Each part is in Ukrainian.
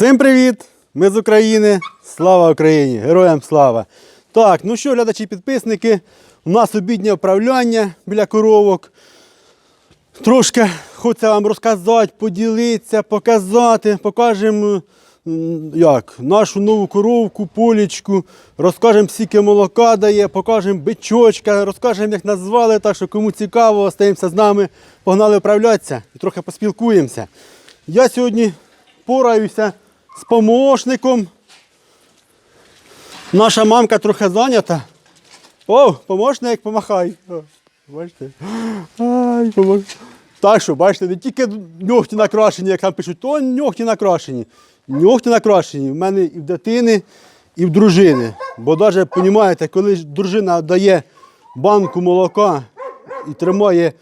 Всім привіт! Ми з України. Слава Україні! Героям слава! Так, ну що, глядачі підписники, у нас обіднє вправляння біля коровок. Трошки хочеться вам розказати, поділитися, показати. Покажемо як, нашу нову коровку, полічку, розкажемо, скільки молока дає, покажемо бичочка, розкажемо, як назвали, так що кому цікаво, остаємося з нами, погнали вправлятися і трохи поспілкуємося. Я сьогодні пораюся з помощником. Наша мамка трохи зайнята. О, помощник, помахай. Бачите? Ай, помог. Так що, бачите, не тільки ногті накрашені, як там пишуть, то ногті накрашені. Ногті накрашені в мене і в дитини, і в дружини. Бо навіть, розумієте, коли дружина дає банку молока і тримає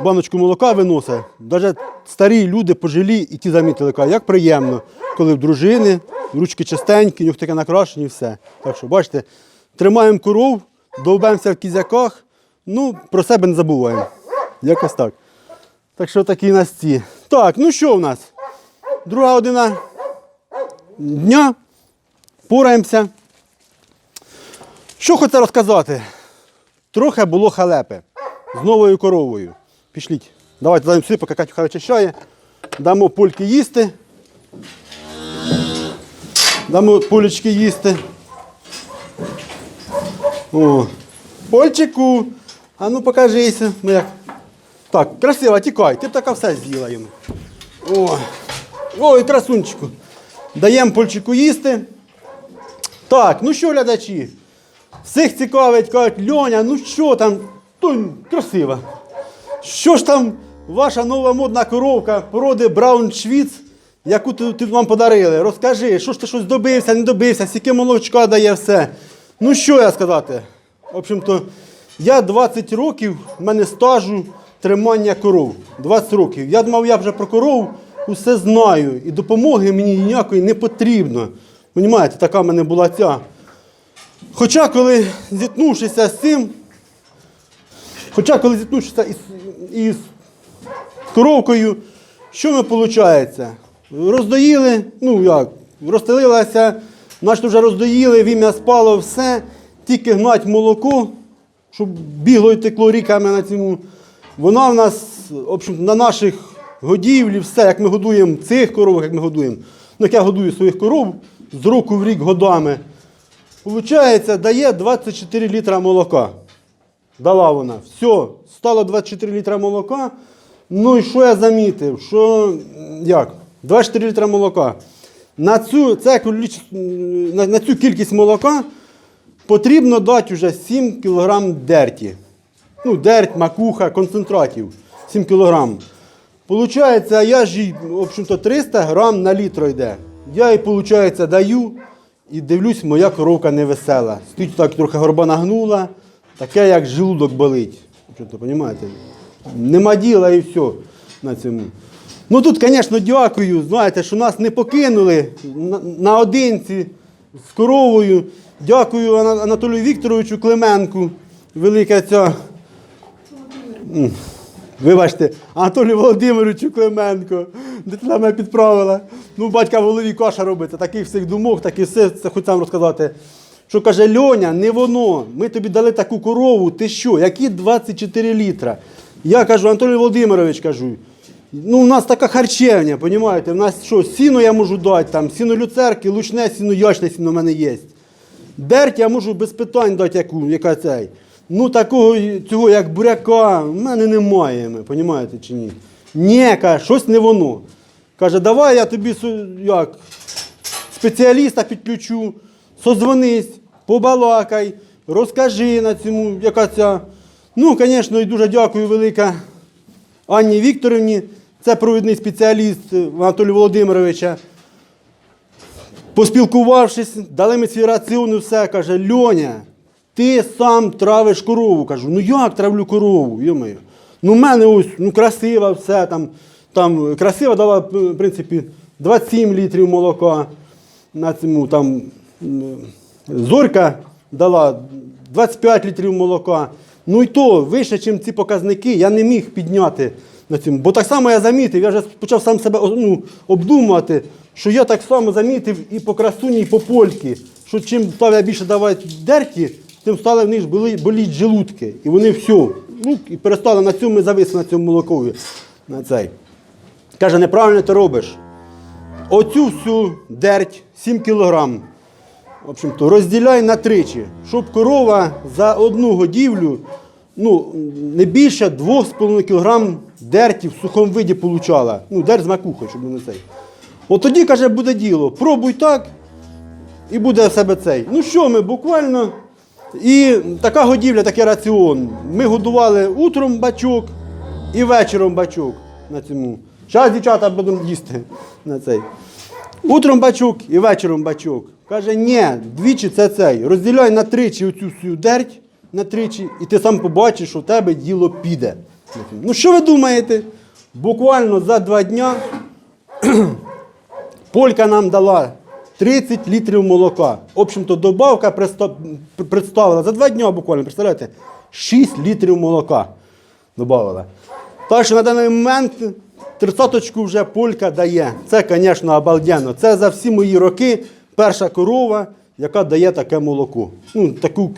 баночку молока виносить, навіть старі люди пожилі і ті замітили, кажуть, як приємно, коли в дружини ручки чистенькі, нюхтики накрашені все. Так що, бачите, тримаємо коров, довбемося в кізяках, ну, про себе не забуваємо. Якось так. Так що такі у нас ці. Так, ну що в нас? Друга година дня. Пораємося. Що хочу розказати? Трохи було халепи з новою коровою. Пішліть. Давайте даємо сюди, поки Катю очищає. Дамо польки їсти. Дамо полічки їсти. О. Польчику. А ну покажися. Ну як. Так, красиво, тікай. Ти б така все з'їла йому. О. Ой, красунчику. Даємо польчику їсти. Так, ну що, глядачі? Всіх цікавить, кажуть, Льоня, ну що там? То красиво. Що ж там ваша нова модна коровка породи Браун Швіц, яку тут вам подарили? Розкажи, що ж ти щось добився, не добився, скільки молочка дає все. Ну що я сказати? В общем-то, я 20 років, в мене стажу тримання коров. 20 років. Я думав, я вже про коров усе знаю. І допомоги мені ніякої не потрібно. Понімаєте, така в мене була ця. Хоча коли зіткнувшися з цим, хоча коли зіткнувшися із, із коровкою, що ми виходить? Роздоїли, ну як, розстелилася, значить вже роздоїли, вім'я спало, все, тільки гнать молоко, щоб бігло і текло ріками на цьому. Вона в нас, в общем, на наших годівлі, все, як ми годуємо цих коровок, як ми годуємо. Ну, як я годую своїх коров з року в рік годами. Получається, дає 24 літра молока. Дала вона. Все, стало 24 літра молока. Ну і що я замітив? Що як? 24 літра молока. На цю, це, на, на цю кількість молока потрібно дати вже 7 кг дерті. Ну, дерть, макуха, концентратів. 7 кг. Получається, я ж їй, в общем-то, 300 грам на літро йде. Я їй, получається, даю і дивлюсь, моя коровка невесела. Стоїть так трохи горба нагнула, таке, як желудок болить. Що розумієте? Нема діла і все на цьому. Ну тут, звісно, дякую, знаєте, що нас не покинули наодинці з коровою. Дякую Анатолію Вікторовичу Клименку. Велика ця. Вибачте, Анатолію Володимировичу Клименко. Дитина мене підправила. Ну, батька в голові каша робиться, таких всіх думок, так і все, це хоч сам розказати. Що каже, Льоня, не воно. Ми тобі дали таку корову, ти що? Які 24 літра? Я кажу, Анатолій Володимирович, кажу, ну у нас така харчевня, понімаєте? У нас що, сіно я можу дати, там, сіно люцерки, лучне сіно, ячне сіно в мене є. Дерть я можу без питань дати, яку, яка цей. Ну, такого цього, як буряка, в мене немає, ми, понімаєте чи ні? Ні, каже, щось не воно. Каже, давай я тобі як, спеціаліста підключу, созвонись, побалакай, розкажи на цьому, яка ця. Ну, звісно, і дуже дякую велика Анні Вікторівні. Це провідний спеціаліст Анатолія Володимировича. Поспілкувавшись, дали ми свій раціон і все, каже, Льоня, ти сам травиш корову. Кажу, ну як травлю корову? Йомаю. Ну, в мене ось ну, красива все там. Там красива дала, в принципі, 27 літрів молока. На цьому там зорька дала 25 літрів молока. Ну і то вище, ніж ці показники, я не міг підняти на цьому. Бо так само я замітив, я вже почав сам себе ну, обдумувати, що я так само замітив і по красуні, і по польки, що чим став я більше давати дерті, тим стали в них болі, боліть желудки. І вони все. Ну, і перестали на цьому зависли на цьому молокові. На цей. Каже, неправильно ти робиш. Оцю всю дерть 7 кілограм. В общем-то, розділяй на тричі, щоб корова за одну годівлю ну, не більше 2,5 кг дерті в сухому виді получала. Ну, дерть з макухою, щоб не цей. От тоді, каже, буде діло. Пробуй так, і буде себе цей. Ну що ми, буквально. І така годівля, такий раціон. Ми годували утром бачок і вечором бачок на цьому. Зараз дівчата будемо їсти на цей. Утром бачок і вечором бачок. Каже, ні, двічі це цей. Розділяй на тричі оцю всю дерть на тричі, і ти сам побачиш, що в тебе діло піде. Ну що ви думаєте? Буквально за два дня Полька нам дала 30 літрів молока. В общем-то, добавка представила за два дні буквально, представляєте, 6 літрів молока добавила. Так що на даний момент тридцяточку вже полька дає. Це, звісно, обалденно. Це за всі мої роки перша корова, яка дає таке молоко. Ну, таку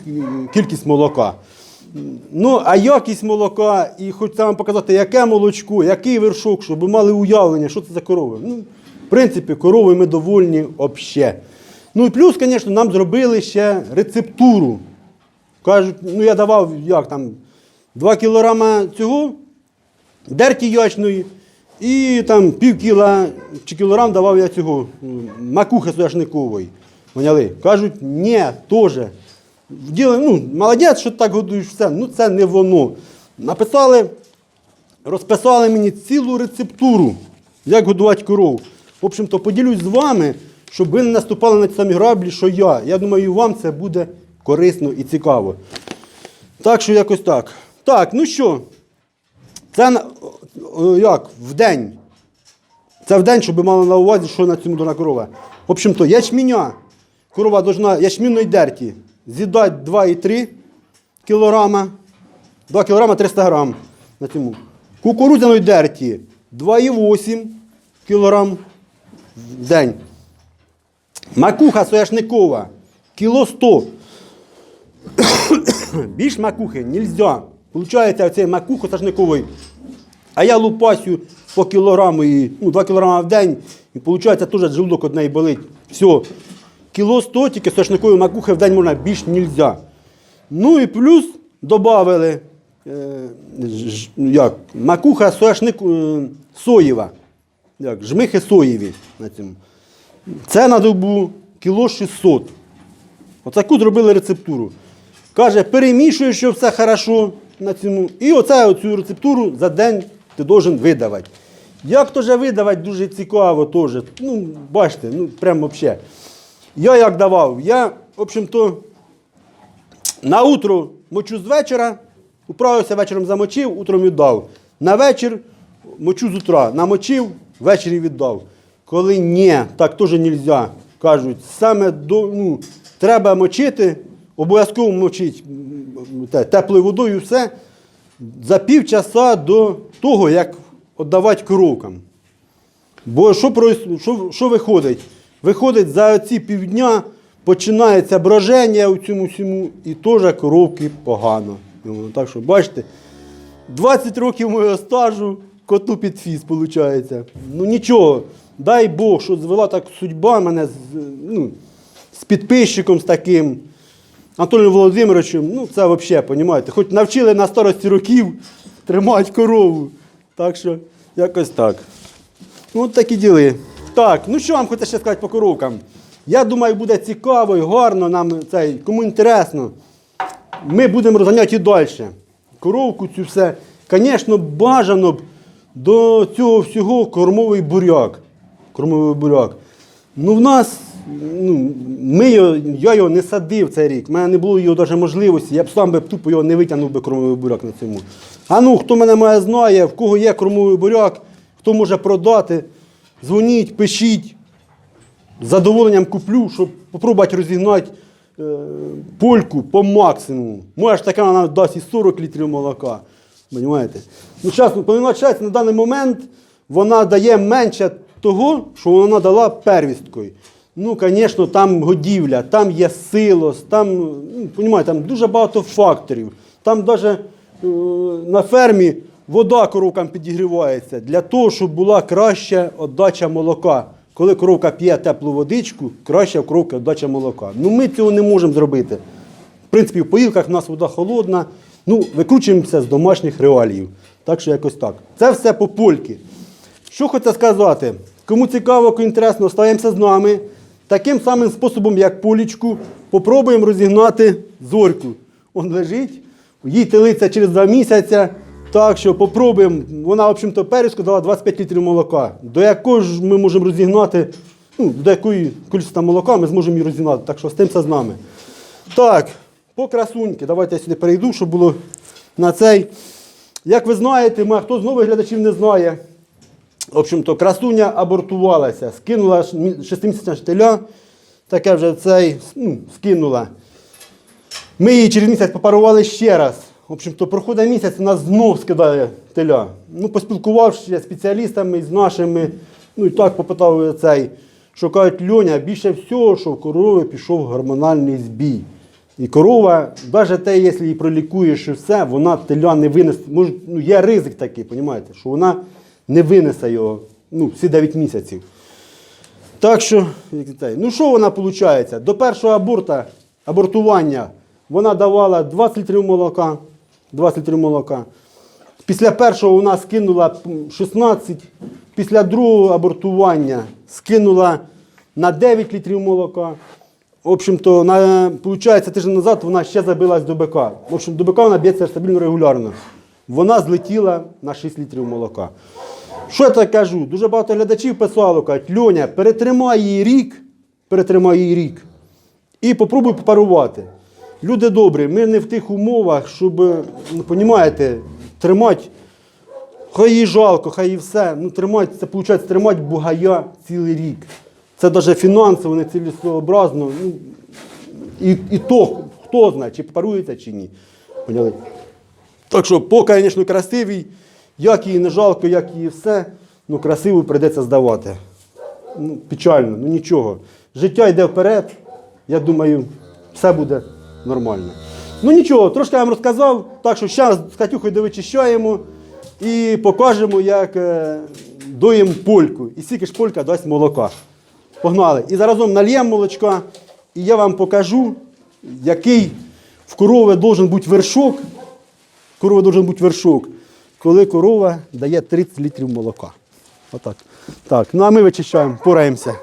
кількість молока. Ну, а якість молока, і хочеться вам показати, яке молочко, який вершок, щоб ви мали уявлення, що це за корови. Ну, в принципі, корови ми довольні взагалі. Ну і плюс, звісно, нам зробили ще рецептуру. Кажуть, ну я давав як там, 2 кілограма цього дерті ячної і там пів кіла чи кілограм давав я цього макухи соняшникової. Поняли? Кажуть, ні, теж. Вділи, ну, молодець, що так годуєш все. Ну це не воно. Написали, розписали мені цілу рецептуру, як годувати корову. В общем-то, поділюсь з вами, щоб ви не наступали на ті самі граблі, що я. Я думаю, вам це буде корисно і цікаво. Так що якось так. Так, ну що, це як, в день. Це в день, щоб мали на увазі, що на цьому дана корова. В общем-то, ячменя. Корова должна ячмінної дерті з'їдати 2,3 кілограма, 2 кілограма 300 грам на цьому. Кукурудзяної дерті 2,8 кілограм в день. Макуха сояшникова кіло 100. Більш макухи нельзя. Получається, оцей макуху соняшниковий, а я лупасю по кілограму, і, ну, 2 кілограми в день, і виходить, теж желудок од неї болить. Все. Кіло 100, тільки соняшникової макухи в день можна більш нельзя. Ну і плюс додали е, макуха сояшник, е, соєва. Як, жмихи соєві на цьому. Це на добу кіло 600. Отаку зробили рецептуру. Каже, перемішуєш, що все хорошо на цьому. І оце оцю рецептуру за день ти должен видавати. Як теж видавати, дуже цікаво теж. Ну, бачите, ну прямо взагалі. Я як давав? Я, в общем-то, на утро мочу з вечора, управився вечором замочив, утром віддав. На вечір мочу з утра, намочив, ввечері віддав. Коли ні, так теж не можна. Кажуть, саме до, ну, треба мочити, обов'язково мочити теплою водою все за півчаса до того, як віддавати коровкам. Бо що, що, що виходить? Виходить, за ці півдня починається броження у цьому всьому, і теж коровки погано. Ну, Так що, бачите, 20 років моєго стажу коту під фіс, виходить. Ну нічого, дай Бог, що звела так судьба мене з, ну, з підписчиком з таким. Анатолієм Володимировичем, ну це взагалі, розумієте, хоч навчили на старості років тримати корову. Так що, якось так. Ну, от такі діли. Так, ну що вам хочете ще сказати по коровкам? Я думаю, буде цікаво і гарно нам цей, кому інтересно. Ми будемо розганяти і далі. Коровку цю все. Звісно, бажано б до цього всього кормовий буряк. Кормовий буряк. Ну, в нас, ну, ми його, я його не садив цей рік. У мене не було його навіть можливості, я б сам би тупо його не витягнув би кормовий буряк на цьому. А ну, хто мене має знає, в кого є кормовий буряк, хто може продати, дзвоніть, пишіть. З задоволенням куплю, щоб спробувати розігнати е, польку по максимуму. Може, така вона дасть і 40 літрів молока. Понимаєте? Ну, зараз, виходить, на даний момент вона дає менше того, що вона дала первісткою. Ну, звісно, там годівля, там є силос, там, ну, там дуже багато факторів. Там навіть е, на фермі вода коровкам підігрівається для того, щоб була краща віддача молока. Коли коровка п'є теплу водичку, краща в коровки віддача молока. Ну ми цього не можемо зробити. В принципі, в поїлках в нас вода холодна. Ну, викручуємося з домашніх реаліїв. Так що якось так. Це все по польки. Що хочу сказати? Кому цікаво, кому інтересно, остаємося з нами. Таким самим способом, як полічку, попробуємо розігнати зорьку. Он лежить, їй телиться через два місяці. Так що попробуємо. Вона, в общем-то, перечку дала 25 літрів молока. До якого ж ми можемо розігнати, ну, до якої кількості молока ми зможемо її розігнати. Так що остаємося з нами. Так, по красуньки. Давайте я сюди перейду, щоб було на цей. Як ви знаєте, ми, хто з нових глядачів не знає, в общем-то, красуня абортувалася, скинула шестимісячна штиля, таке вже цей, ну, скинула. Ми її через місяць попарували ще раз. В общем-то, проходить місяць, вона знов скидає теля. Ну, поспілкувавшися з спеціалістами, з нашими, ну і так попитав цей, кажуть, Льоня, більше всього, що в корови пішов гормональний збій. І корова, навіть те, якщо її пролікуєш і все, вона теля не винесе. Може, ну, є ризик такий, розумієте, що вона не винесе його ну, всі 9 місяців. Так що, ну що вона виходить? До першого аборта, абортування вона давала 20 літрів молока. 20 літрів молока. Після першого вона скинула 16, після другого абортування скинула на 9 літрів молока. В общем-то, виходить, тиждень назад вона ще забилась до БК. В общем, до БК вона б'ється стабільно регулярно. Вона злетіла на 6 літрів молока. Що я так кажу? Дуже багато глядачів писало, кажуть, Льоня, перетримай її рік, перетримай її рік і попробуй попарувати. Люди добрі, ми не в тих умовах, щоб, ну, розумієте, тримати, хай їй жалко, хай їй все. Ну, тримати, це виходить, тримати бугая цілий рік. Це навіть фінансово, не цілесообразно. Ну, і, і то, хто знає, чи парується, чи ні. Поняли? Так що, поки, звісно, красивий, як її не жалко, як її все, ну красиву прийдеться здавати. Ну, печально, ну нічого. Життя йде вперед, я думаю, все буде нормально. Ну нічого, трошки я вам розказав, так що зараз з Катюхою довичищаємо і покажемо, як е, доїмо польку. І скільки ж полька дасть молока. Погнали. І заразом нальємо молочка, і я вам покажу, який в корови должен бути вершок. Корова должен бути вершок, коли корова дає 30 літрів молока. Отак. Так, ну а ми вичищаємо, пораємося.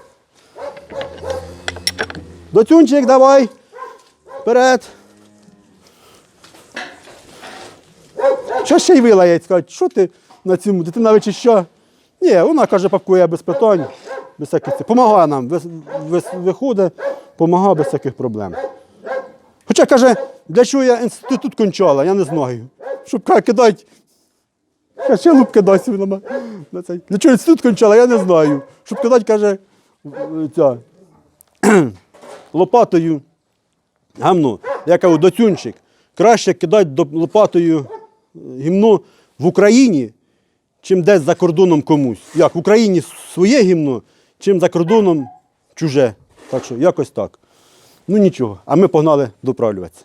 Доцюнчик, давай. Вперед. Що ще й вилаять, скажуть, що ти на цьому дитина вичища? Ні, вона каже, пакує без питань, без всяких цих. Помагає нам, виходить, допомагає без всяких проблем. Хоча каже, для чого я інститут кончала, я не знаю. Щоб кидати. Ще луп кидати собі на на цей. Для чого інститут кончала, я не знаю. Щоб кидати, каже, ця, лопатою гамно. Я кажу, доцюнчик, краще кидати лопатою е, гімно в Україні, чим десь за кордоном комусь. Як в Україні своє гімно, чим за кордоном чуже. Так що якось так. Ну нічого, а ми погнали доправлюватися.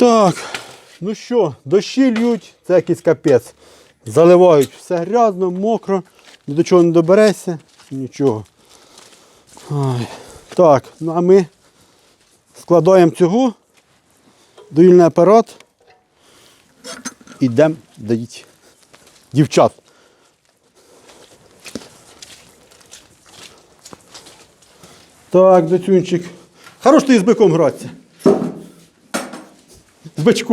Так, ну що, дощі льють, це якийсь капець. Заливають все грязно, мокро, ні до чого не доберешся, нічого. Ой. Так, ну а ми складаємо цього, доїльний апарат йдемо доїть дівчат. Так, дотюнчик. Хорош ти з биком гратися. З.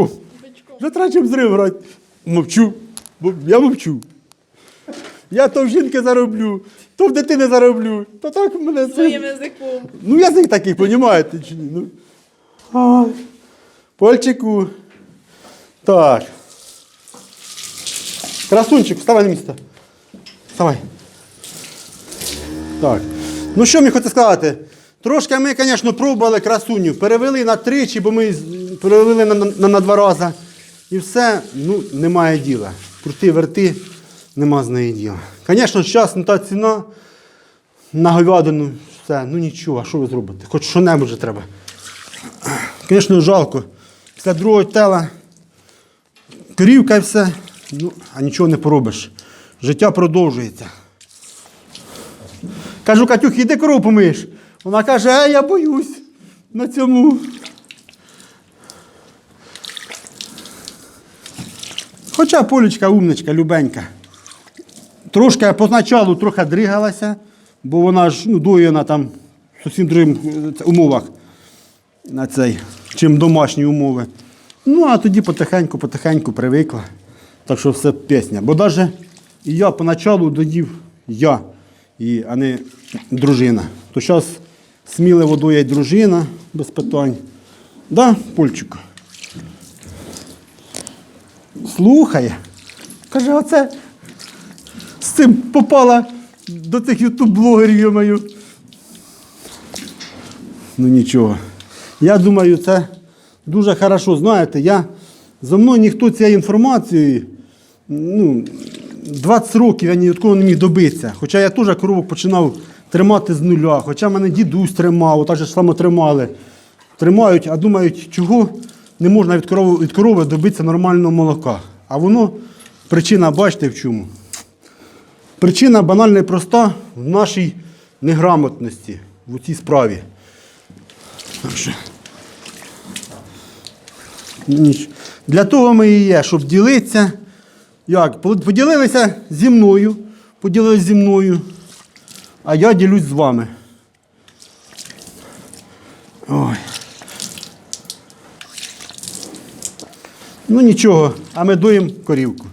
Вже треба зрив грати. Мовчу. Бо Я мовчу. Я то в жінки зароблю, то в дитини зароблю. То так мене. Своїм язиком. Ну, язик такий, понімаєте чи ні? Ну. Ай. Польчику. Так. Красунчик, вставай на місце. Вставай. Так. Ну що мені хочу сказати? Трошки ми, звісно, пробували красуню. Перевели на тричі, бо ми перевели на, на, на два рази. І все, ну, немає діла. Крути, верти, нема з неї діла. Звісно, зараз не та ціна на говядину, все, ну нічого, а що ви зробите? Хоч що-небудь же треба. Звісно, жалко. Після другого тела корівка і все, ну, а нічого не поробиш. Життя продовжується. Кажу, Катюх, іди корову помиєш. Вона каже, а я боюсь на цьому. Хоча полічка умничка, любенька. Трошки поначалу трохи дригалася, бо вона ж ну, доєна там в зовсім других е, умовах на цей, чим домашні умови. Ну, а тоді потихеньку, потихеньку привикла. Так що все пісня. Бо навіть я поначалу доїв я, і, а не дружина. То зараз сміливо доїть дружина без питань. Да, Польчик? Слухає. Каже, оце з цим попала до тих ютуб-блогерів, йомаю. Ну нічого. Я думаю, це дуже хорошо. Знаєте, я, за мною ніхто цією інформацією, ну, 20 років я ні від кого не міг добитися. Хоча я теж коровок починав тримати з нуля, хоча мене дідусь тримав, так же само тримали. Тримають, а думають, чого не можна від корови, від корови добитися нормального молока. А воно, причина, бачите в чому? Причина банальна і проста в нашій неграмотності в цій справі. Для того ми і є, щоб ділитися. Як? Поділилися зі мною, поділилися зі мною, а я ділюсь з вами. Ой. Ну нічого, а ми дуємо корівку.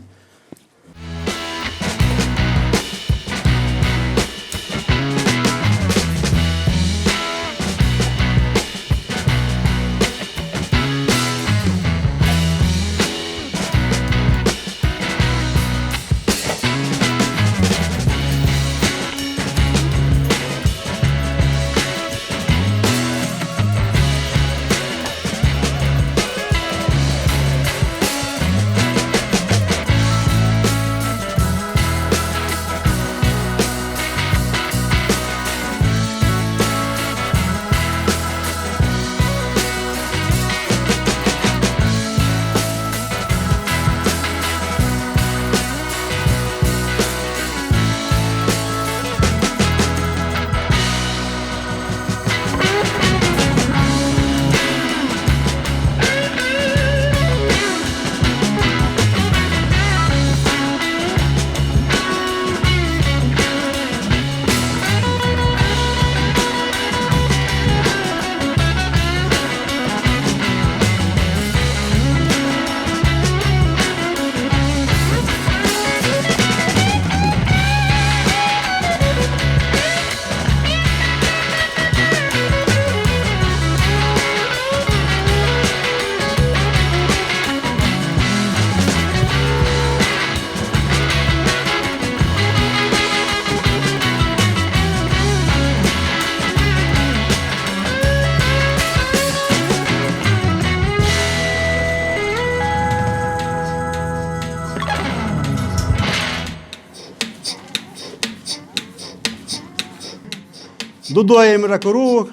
Додоємо вже коровок.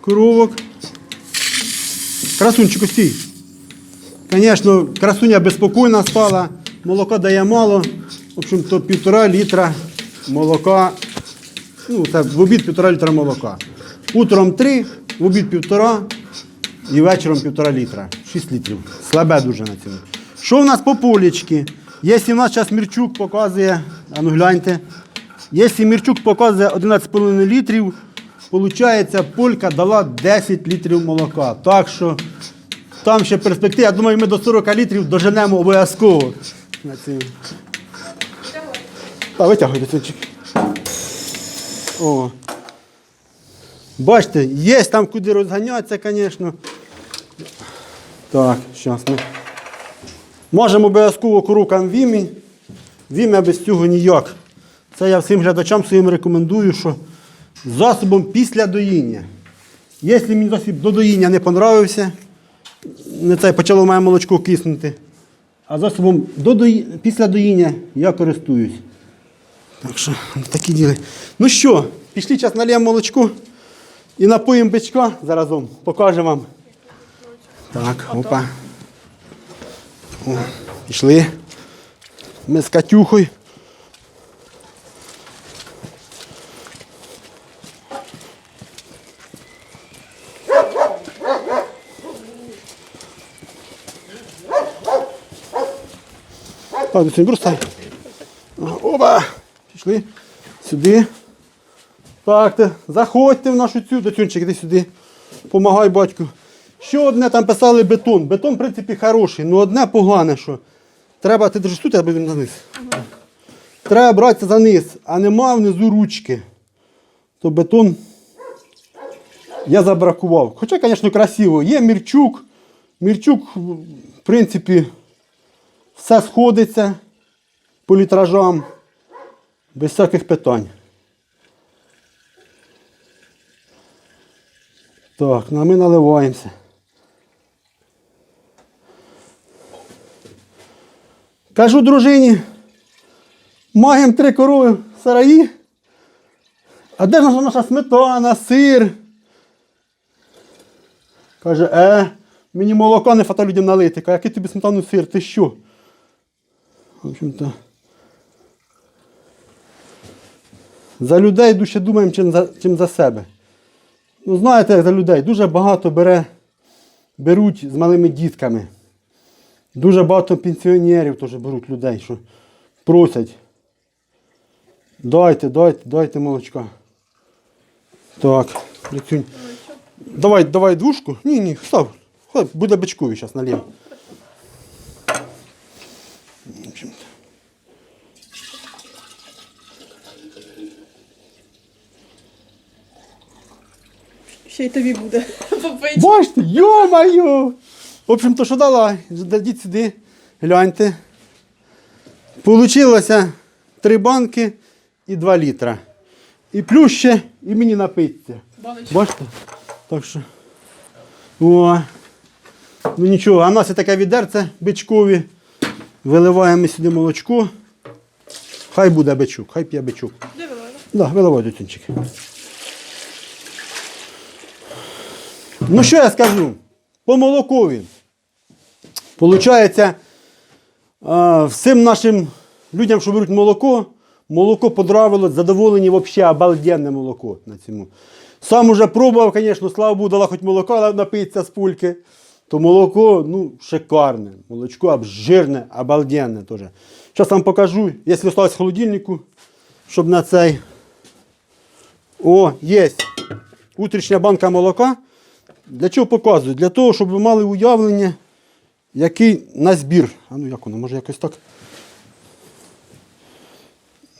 Коровок. Красунчику стій. Звісно, красуня безпокійна стала, молока дає мало. В общем, то півтора літра молока. Ну, це в обід півтора літра молока. Утром три, в обід півтора і вечором півтора літра. 6 літрів. Слабе дуже на цьому. Що в нас по полічки? Якщо в нас зараз Мірчук показує, а ну гляньте. Якщо Мірчук показує 11,5 літрів, Получається, полька дала 10 літрів молока. Так що там ще перспектива. Я думаю, ми до 40 літрів доженемо обов'язково. Та витягуй дитинчик. О. Бачите, є там куди розганятися, звісно. Так, зараз ми. Можемо обов'язково курукам вімінь. Вім'я без цього ніяк. Це я всім глядачам своїм рекомендую, що засобом після доїння. Якщо мені засіб до доїння не понравився, не це почало моє молочко киснути. А засобом до дої... після доїння я користуюсь. Так що, такі діли. Ну що, пішли зараз налємо молочко і напоїмо бичка заразом. Покажемо вам. Так, опа. О, пішли. Ми з Катюхою. Так, до цього бросай. Оба! Пішли сюди. Так, ти, заходьте в нашу цю дочунчик, іди сюди. Помагай батьку. Ще одне там писали бетон. Бетон, в принципі, хороший, але одне погане, що треба, ти держиш тут, або він наниз. Треба братися за низ, а нема внизу ручки. То бетон я забракував. Хоча, звісно, красиво. Є Мірчук. Мірчук, в принципі, все сходиться по літражам, без всяких питань. Так, ну а ми наливаємося. Кажу дружині, маємо три корови в сараї. А де ж наша, сметана, сир? Каже, е, мені молока не фата людям налити. Каже, який тобі сметану сир, ти що? Общем-то. За людей дужче думаємо, чим за, чим за себе. Ну, знаєте, як за людей, дуже багато бере, беруть з малими дітками. Дуже багато пенсіонерів теж беруть людей, що просять. Дайте, дайте, дайте молочка. Так, Ліцюнь. Давай, давай двушку. Ні, ні, став. Хай буде бичкові зараз наліво. В общем-то. Ще й тобі буде попити. Бачите, йо-моє! В общем-то, що дала? Дадіть сюди, гляньте. Получилося три банки і 2 літра. І плюс ще і мені. Баночку. Бачите? Так що. О. Ну нічого, а в нас є таке відерце бичкові. Виливаємо сюди молочко. Хай буде бичок, хай п'є бичок. Да, виливай дитинчик. Ну що я скажу? По молокові. Получається, всім нашим людям, що беруть молоко, молоко подравило, задоволені взагалі обалденне молоко на цьому. Сам уже пробував, звісно, слава Богу, дала хоч молоко але напитися з пульки. То молоко, ну, шикарне. Молочко обжирне, обалденне теж. Зараз вам покажу, якщо осталось в холодильнику, щоб на цей. О, є. Утрішня банка молока. Для чого показую? Для того, щоб ви мали уявлення, який на збір. А ну як воно, може якось так.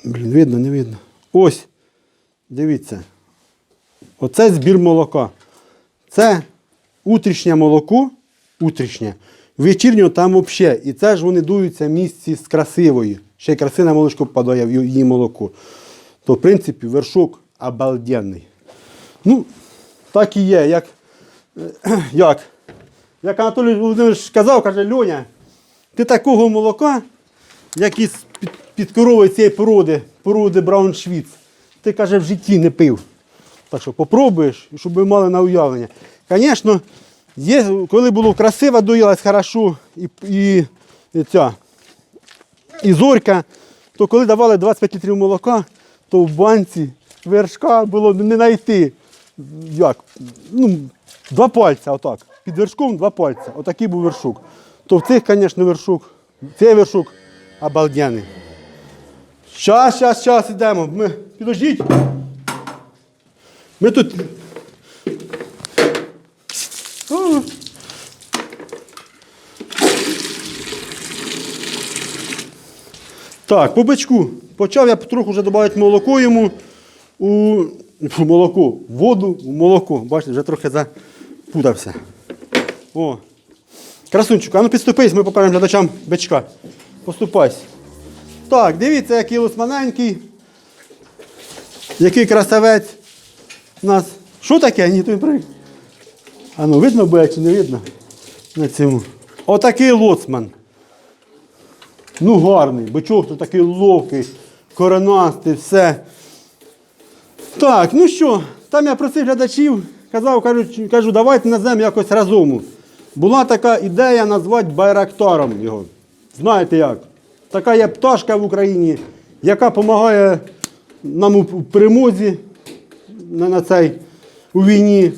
Блін, видно, не видно. Ось. Дивіться. Оце збір молока. Це утрішнє молоко. Утрішнє. Вечірнього там взагалі. І це ж вони дуються в місці з красивою. Ще й красиве молочко попадає в її молоко. То, в принципі, вершок обалденний. Ну, так і є. Як, як? Як Анатолій Володимирович казав, каже, Льоня, ти такого молока, як із під, під коровою цієї породи, породи Брауншвіц, ти каже, в житті не пив. Так що попробуєш, щоб ви мали на уявлення. Звісно, коли було красиво, доїлась хорошо і, і, і ця, і зорька, то коли давали 25 літрів молока, то в банці вершка було не знайти. Як? Ну, два пальця, отак. Під вершком два пальця. Отакий був вершок. То в цих, звісно, вершок, цей вершок обалденний. Щас, щас, щас ідемо. Ми, підождіть. Ми тут. Так, по бичку. Почав я потроху вже додавати молоко йому у фу, молоко, воду, у молоко. Бачите, вже трохи запутався. О. Красунчик, а ну підступись, ми покажемо глядачам бичка. Поступайся. Так, дивіться, який лус маленький. Який красавець у нас. Що таке? Ні, той при. А ну видно буде чи не видно? На цьому. Отакий лоцман. Ну гарний, бичок то такий ловкий, коренастий, все. Так, ну що, там я просив глядачів, казав, кажу, кажу, давайте назвемо якось разом. Була така ідея назвати байрактаром його. Знаєте як? Така є пташка в Україні, яка допомагає нам у перемозі на, на цей, у війні.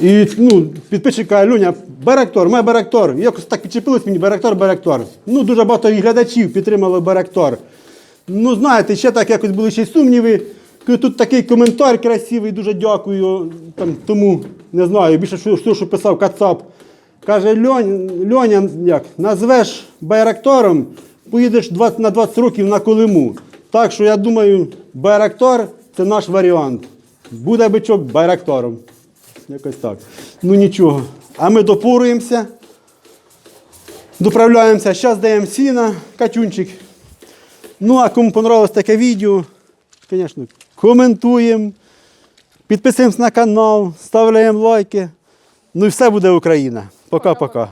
І ну, підписчик каже, Люня, Беректор, ми Беректор. Якось так підчепилось мені Беректор, Беректор. Ну, дуже багато і глядачів підтримали Беректор. Ну, знаєте, ще так якось були ще сумніви. Тут такий коментар красивий, дуже дякую. Там, тому не знаю, більше що, що, що писав Кацап. Каже, Льонь, Льоня, як, назвеш Байрактором, поїдеш 20, на 20 років на Колиму. Так що я думаю, Байрактор це наш варіант. Буде бичок Байрактором. Якось так. Ну нічого. А ми допоруємося, доправляємося, зараз даємо сіна, катюнчик. Ну, а кому понравилось таке відео, звісно, коментуємо, підписуємось на канал, ставляємо лайки. Ну і все буде Україна. Пока-пока.